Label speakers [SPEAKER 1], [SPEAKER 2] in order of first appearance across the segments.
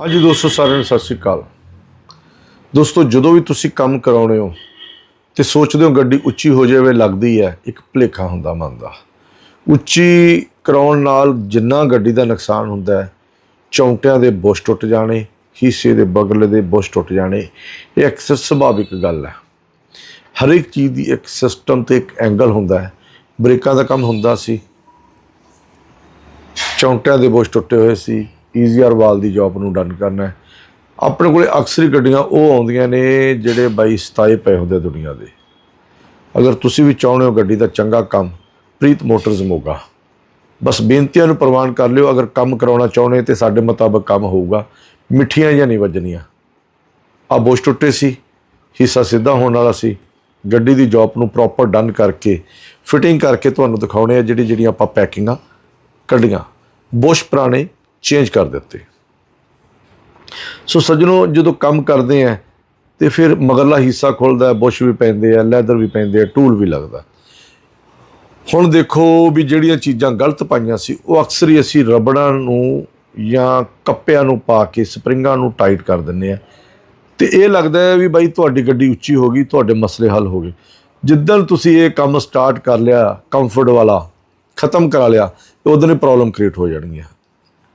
[SPEAKER 1] ਹਾਂਜੀ ਦੋਸਤੋ, ਸਾਰਿਆਂ ਨੂੰ ਸਤਿ ਸ਼੍ਰੀ ਅਕਾਲ। ਦੋਸਤੋ, ਜਦੋਂ ਵੀ ਤੁਸੀਂ ਕੰਮ ਕਰਾਉਣੇ ਹੋ ਤੇ ਸੋਚਦੇ ਹੋ ਗੱਡੀ ਉੱਚੀ ਹੋ ਜਾਵੇ, ਲੱਗਦੀ ਹੈ, ਇੱਕ ਭੁਲੇਖਾ ਹੁੰਦਾ ਮਨ ਦਾ। ਉੱਚੀ ਕਰਾਉਣ ਨਾਲ ਜਿੰਨਾ ਗੱਡੀ ਦਾ ਨੁਕਸਾਨ ਹੁੰਦਾ ਹੈ, ਚੌਂਟਿਆਂ ਦੇ ਬੁਸ਼ ਟੁੱਟ ਜਾਣੇ, ਹਿੱਸੇ ਦੇ ਬਗਲੇ ਦੇ ਬੁਸ਼ ਟੁੱਟ ਜਾਣੇ, ਇਹ ਅਕਸਰ ਸੁਭਾਵਿਕ ਗੱਲ ਹੈ। ਹਰ ਇੱਕ ਚੀਜ਼ ਦੀ ਇੱਕ ਸਿਸਟਮ ਤੇ ਇੱਕ ਐਂਗਲ ਹੁੰਦਾ ਹੈ। ਬ੍ਰੇਕਾਂ ਦਾ ਕੰਮ ਹੁੰਦਾ ਸੀ, ਚੌਂਟਿਆਂ ਦੇ ਬੁਸ਼ ਟੁੱਟੇ ਹੋਏ ਸੀ ਈਜ਼ੀਆਰ ਵਾਲ ਦੀ ਜੌਬ ਨੂੰ ਡਨ ਕਰਨਾ ਹੈ। ਆਪਣੇ ਕੋਲੇ ਅਕਸਰ ਹੀ ਗੱਡੀਆਂ ਉਹ ਆਉਂਦੀਆਂ ਨੇ ਜਿਹੜੇ ਬਾਈ ਸਤਾਏ ਪਏ ਹੁੰਦੇ ਦੁਨੀਆ ਦੇ। ਅਗਰ ਤੁਸੀਂ ਵੀ ਚਾਹੁੰਦੇ ਹੋ ਗੱਡੀ ਦਾ ਚੰਗਾ ਕੰਮ, ਪ੍ਰੀਤ ਮੋਟਰਸ ਮੋਗਾ। ਬਸ ਬੇਨਤੀਆਂ ਨੂੰ ਪ੍ਰਵਾਨ ਕਰ ਲਿਓ, ਅਗਰ ਕੰਮ ਕਰਾਉਣਾ ਚਾਹੁੰਦੇ ਤੇ ਸਾਡੇ ਮੁਤਾਬਕ ਕੰਮ ਹੋਊਗਾ। ਮਿੱਠੀਆਂ ਜਾਂ ਨਹੀਂ ਵੱਜਣੀਆਂ। ਆ ਬੋਸ਼ ਟੁੱਟੇ ਸੀ, ਹਿੱਸਾ ਸਿੱਧਾ ਹੋਣ ਵਾਲਾ ਸੀ। ਗੱਡੀ ਦੀ ਜੌਬ ਨੂੰ ਪ੍ਰੋਪਰ ਡਨ ਕਰਕੇ ਫਿਟਿੰਗ ਕਰਕੇ ਤੁਹਾਨੂੰ ਦਿਖਾਉਣੇ ਆ ਜਿਹੜੀ ਜਿਹੜੀਆਂ ਆਪਾਂ ਪੈਕਿੰਗਾਂ ਕੱਢੀਆਂ। ਬੋਸ਼ ਪੁਰਾਣੇ ਚੇਂਜ ਕਰ ਦਿੱਤੇ। ਸੋ ਸੱਜਣੋ, ਜਦੋਂ ਕੰਮ ਕਰਦੇ ਆ, ਤੇ ਫਿਰ ਮਗਰਲਾ ਹਿੱਸਾ ਖੁੱਲਦਾ ਹੈ ਬੁਸ਼ ਵੀ ਪੈਂਦੇ ਆ, ਲੈਦਰ ਵੀ ਪੈਂਦੇ ਆ, ਟੂਲ ਵੀ ਲੱਗਦਾ। ਹੁਣ ਦੇਖੋ ਵੀ ਜਿਹੜੀਆਂ ਚੀਜ਼ਾਂ ਗਲਤ ਪਾਈਆਂ ਸੀ, ਉਹ ਅਕਸਰ ਹੀ ਅਸੀਂ ਰਬੜਾਂ ਨੂੰ ਜਾਂ ਕੱਪਿਆਂ ਨੂੰ ਪਾ ਕੇ, ਸਪਰਿੰਗਾਂ ਨੂੰ ਟਾਈਟ ਕਰ ਦਿੰਨੇ ਆ। ਤੇ ਇਹ ਲੱਗਦਾ ਹੈ ਵੀ ਬਾਈ ਤੁਹਾਡੀ ਗੱਡੀ ਉੱਚੀ ਹੋ ਗਈ, ਤੁਹਾਡੇ ਮਸਲੇ ਹੱਲ ਹੋ ਗਏ। ਜਿੱਦਣ ਤੁਸੀਂ ਇਹ ਕੰਮ ਸਟਾਰਟ ਕਰ ਲਿਆ ਕੰਫਰਟ ਵਾਲਾ, ਖਤਮ ਕਰਾ ਲਿਆ, ਤੇ ਉਦੋਂ ਹੀ ਪ੍ਰੋਬਲਮ ਕ੍ਰੀਏਟ ਹੋ ਜਾਣਗੀਆਂ।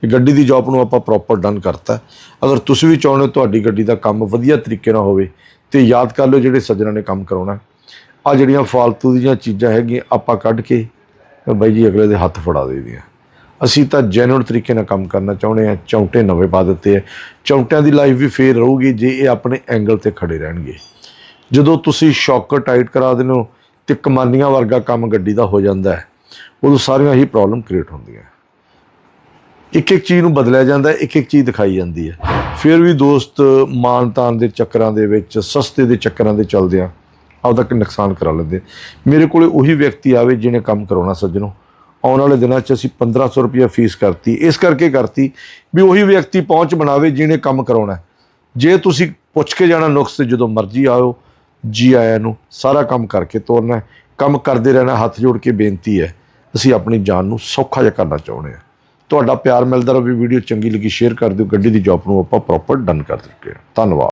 [SPEAKER 1] ਇਹ ਗੱਡੀ ਦੀ ਜੌਬ ਨੂੰ ਆਪਾਂ ਪ੍ਰੋਪਰ ਡਨ ਕਰਤਾ। ਅਗਰ ਤੁਸੀਂ ਵੀ ਚਾਹੁੰਦੇ ਹੋ ਤੁਹਾਡੀ ਗੱਡੀ ਦਾ ਕੰਮ ਵਧੀਆ ਤਰੀਕੇ ਨਾਲ ਹੋਵੇ, ਤੇ ਯਾਦ ਕਰ ਲਓ ਜਿਹੜੇ ਸੱਜਣਾ ਨੇ ਕੰਮ ਕਰਾਉਣਾ। ਆ ਜਿਹੜੀਆਂ ਫਾਲਤੂ ਦੀਆਂ ਚੀਜ਼ਾਂ ਹੈਗੀਆਂ, ਆਪਾਂ ਕੱਢ ਕੇ ਬਾਈ ਜੀ ਅਗਲੇ ਦੇ ਹੱਥ ਫੜਾ ਦੇਈਦੀਆਂ ਅਸੀਂ ਤਾਂ ਜੈਨੂਇਨ ਤਰੀਕੇ ਨਾਲ ਕੰਮ ਕਰਨਾ ਚਾਹੁੰਦੇ ਆ ਚੌਂਟੇ ਨਵੇਂ ਪਾ ਦਿੱਤੇ ਆ। ਚੌਂਟਿਆਂ ਦੀ ਲਾਈਫ ਵੀ ਫੇਰ ਰਹੂਗੀ ਜੇ ਇਹ ਆਪਣੇ ਐਂਗਲ ਤੇ ਖੜੇ ਰਹਿਣਗੇ। ਜਦੋਂ ਤੁਸੀਂ ਸ਼ੌਕਰ ਟਾਈਟ ਕਰਾ ਦਿੰਦੇ ਹੋ, ਤੇ ਕਮਾਨੀਆਂ ਵਰਗਾ ਕੰਮ ਗੱਡੀ ਦਾ ਹੋ ਜਾਂਦਾ ਹੈ, ਉਦੋਂ ਸਾਰੀਆਂ ਹੀ ਪ੍ਰੋਬਲਮ ਕ੍ਰੀਏਟ ਹੁੰਦੀਆਂ। ਇੱਕ ਇੱਕ ਚੀਜ਼ ਨੂੰ ਬਦਲਿਆ ਜਾਂਦਾ ਇੱਕ ਇੱਕ ਚੀਜ਼ ਦਿਖਾਈ ਜਾਂਦੀ ਹੈ। ਫਿਰ ਵੀ ਦੋਸਤ ਮਾਨਤਾਨ ਦੇ ਚੱਕਰਾਂ ਦੇ ਵਿੱਚ, ਸਸਤੇ ਦੇ ਚੱਕਰਾਂ ਦੇ ਚੱਲਦੇ ਆ ਆਪਦਾ ਕਿ ਨੁਕਸਾਨ ਕਰਾ ਲੈਂਦੇ ਮੇਰੇ ਕੋਲੇ ਉਹੀ ਵਿਅਕਤੀ ਆਵੇ ਜਿਹਨੇ ਕੰਮ ਕਰਾਉਣਾ ਸੱਜਣੋ। ਆਉਣ ਵਾਲੇ ਦਿਨਾਂ 'ਚ ਅਸੀਂ 1500 ਰੁਪਏ ਫੀਸ ਕਰਤੀ। ਇਸ ਕਰਕੇ ਕਰਤੀ ਵੀ ਉਹੀ ਵਿਅਕਤੀ ਪਹੁੰਚ ਬਣਾਵੇ ਜਿਹਨੇ ਕੰਮ ਕਰਾਉਣਾ ਜੇ ਤੁਸੀਂ ਪੁੱਛ ਕੇ ਜਾਣਾ ਨੁਕਸ ਤੇ, ਜਦੋਂ ਮਰਜ਼ੀ ਆਇਓ, ਜੀ ਆਇਆਂ ਨੂੰ, ਸਾਰਾ ਕੰਮ ਕਰਕੇ ਤੋਰਨਾ ਕੰਮ ਕਰਦੇ ਰਹਿਣਾ, ਹੱਥ ਜੋੜ ਕੇ ਬੇਨਤੀ ਹੈ, ਅਸੀਂ ਆਪਣੀ ਜਾਨ ਨੂੰ ਸੌਖਾ ਜਿਹਾ ਕਰਨਾ ਚਾਹੁੰਦੇ ਹਾਂ। ਤੁਹਾਡਾ ਪਿਆਰ ਮਿਲਦਾ ਰਹੇ, ਵੀਡੀਓ ਚੰਗੀ ਲੱਗੀ ਸ਼ੇਅਰ ਕਰ ਦਿਓ, ਗੱਡੀ ਦੀ ਜੌਬ ਨੂੰ ਆਪਾਂ ਪ੍ਰੋਪਰ ਡਨ ਕਰ ਦਿੱਤੇ ਧੰਨਵਾਦ।